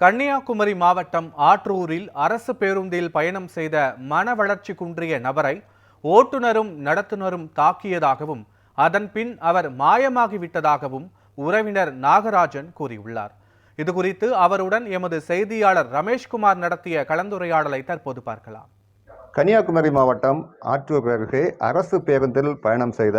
கன்னியாகுமரி மாவட்டம் ஆற்றூரில் அரசு பேருந்தில் பயணம் செய்த மன வளர்ச்சி குன்றிய நபரை ஓட்டுநரும் நடத்துனரும் தாக்கியதாகவும் அதன் பின் அவர் மாயமாகிவிட்டதாகவும் உறவினர் நாகராஜன் கூறியுள்ளார். இதுகுறித்து அவருடன் எமது செய்தியாளர் ரமேஷ்குமார் நடத்திய கலந்துரையாடலை தற்போது பார்க்கலாம். கன்னியாகுமரி மாவட்டம் ஆற்றூர் அருகே அரசு பேருந்தில் பயணம் செய்த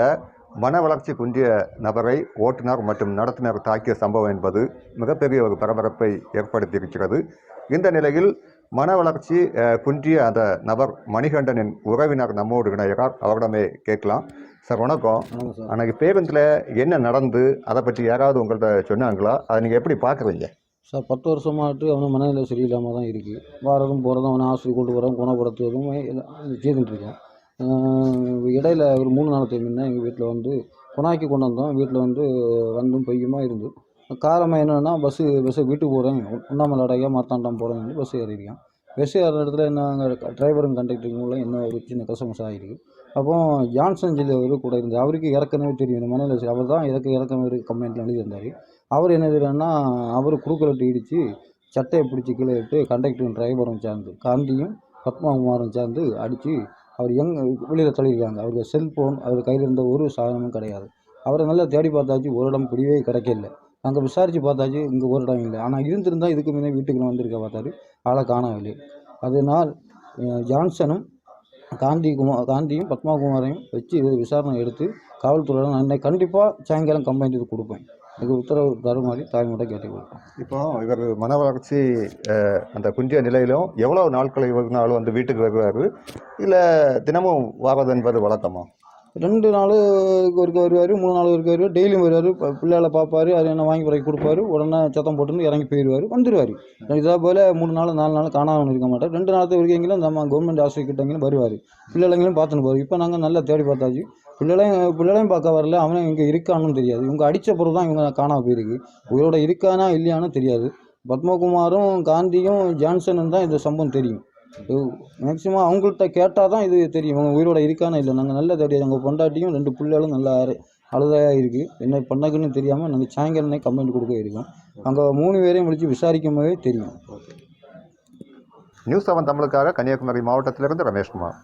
மன வளர்ச்சி குன்றிய நபரை ஓட்டுநர் மற்றும் நடத்துனர் தாக்கிய சம்பவம் என்பது மிகப்பெரிய ஒரு பரபரப்பை ஏற்படுத்தியிருக்கிறது. இந்த நிலையில் மன வளர்ச்சி குன்றிய அந்த நபர் மணிகண்டனின் உறவினர் நம்மோடு இணைகிறார். அவரிடமே கேட்கலாம். சார் வணக்கம். அன்னைக்கு பேருந்தில் என்ன நடந்து அதை பற்றி யாராவது உங்கள்கிட்ட சொன்னாங்களா? அதை நீங்கள் எப்படி பார்க்குறீங்க? சார் பத்து வருஷமாட்டு அவனை மனநிலை சரியில்லாமல் தான் இருக்குது வாரதும் போகிறதும் அவனை ஆஸ்பத்திரி கொண்டு போகிறோம் குணப்படுத்துவதும் செய்துட்டு இருக்கேன். இடையில ஒரு மூணு நாள் முன்னே எங்கள் வீட்டில் வந்து புனாக்கி கொண்டு வந்தோம். வீட்டில் வந்து வந்தும் பையுமா இருந்து. காரணம் என்னென்னா பஸ்ஸு பஸ்ஸு வீட்டுக்கு போகிறேன் உண்ணாமலை அடையா மார்த்தாண்டம் போகிறேன்னு பஸ் ஏறியிருக்கேன் பஸ் ஏறுற இடத்துல என்ன அங்கே டிரைவரும் மூலம் என்ன ஒரு சின்ன கசமசம் ஆகிருக்கு அப்போ ஜான்சன் ஜில்லவர் கூட இருந்து அவருக்கு ஏற்கனவே தெரியும். இந்த மனநிலை அவர் தான் எனக்கு ஏற்கனவே கம்ப்ளைண்ட்டில் எழுதியிருந்தார். அவர் என்ன செய்யறாருன்னா அவர் குறுக்கலட்டு இடித்து சட்டையை பிடிச்சி கீழே விட்டு கண்டக்டரும் டிரைவரும் சேர்ந்து காந்தியும் பத்மகுமாரும் சேர்ந்து அடித்து அவர் எங் வெளியில் தள்ளியிருக்காங்க. அவருக்கு செல்ஃபோன் அவர் கையில் இருந்த ஒரு சாதனமும் கிடையாது. அவரை நல்லா தேடி பார்த்தாச்சு. ஒரு இடம் பிடிவே கிடைக்கல. அங்கே விசாரித்து பார்த்தாச்சு இங்கே ஒரு இடம் இல்லை. ஆனால் இருந்திருந்தால் இதுக்கு முன்னே வீட்டுக்கு வந்திருக்க பார்த்தாரு. ஆளை காணவில்லை. அதனால் ஜான்சனும் காந்தி குமார் காந்தியும் பத்மாகுமாரையும் வச்சு இது விசாரணை எடுத்து காவல்துறையினர் நான் கண்டிப்பாக சாயங்காலம் கம்ப்ளைண்ட் இது கொடுப்பேன். அதுக்கு உத்தரவு தருமாறி தாய்மொழி கேட்டுக்கொள்கிறேன் இப்போ இவர் மன வளர்ச்சி அந்த குன்றிய நிலையிலும் எவ்வளோ நாட்கள் இவருனாலும் வந்து வீட்டுக்கு வருவார்? இல்லை தினமும் வாரது என்பது வழக்கமா? ரெண்டு நாள் ஒருக்க வருவார் மூணு நாள் ஒருக்க வருவார் டெய்லியும் வருவார். பிள்ளைகளை பார்ப்பாரு அது என்ன வாங்கி பிறகு கொடுப்பாரு. உடனே சத்தம் போட்டுன்னு இறங்கி போயிடுவார் வந்துடுவார் இதே போல் மூணு நாள் நாலு நாள் காணாமல் இருக்க மாட்டார். ரெண்டு நாள் வரைக்கும் நம்ம கவர்மெண்ட் ஹாஸ்பிட்டல் கிட்டங்களும் வருவார். பிள்ளைங்களையும் பார்த்துன்னு போவார். இப்போ நாங்கள் நல்லா தேடி பார்த்தாச்சு. பிள்ளைகளையும் பிள்ளைகளையும் பார்க்க வரல. அவனும் இங்கே இருக்கான்னு தெரியாது. இவங்க அடித்த பிறகு தான் இவங்க காணாமல் போயிருக்கு. உயிரோட இருக்கானா இல்லையான்னு தெரியாது. பத்மகுமாரும் காந்தியும் ஜான்சனும் தான் இந்த சம்பவம் தெரியும். மேக்ஸிமம் அவங்கள்ட்ட கேட்டால் தான் இது தெரியும். இவங்க உயிரோட இருக்கானே இல்லை நாங்கள் நல்லா தேடி எங்கள் பொண்டாட்டியும் ரெண்டு பிள்ளைகளும் நல்லா அழுதையாக இருக்குது என்ன பண்ணக்குன்னு தெரியாமல் நாங்கள் சாயங்காலமே கம்ப்ளைண்ட் கொடுக்க இருக்கோம். அங்கே மூணு பேரையும் விളിச்சு விசாரிக்கும் போதே தெரியும். நியூஸ் செவன் தமிழுக்காக கன்னியாகுமரி மாவட்டத்திலிருந்து ரமேஷ்குமார்.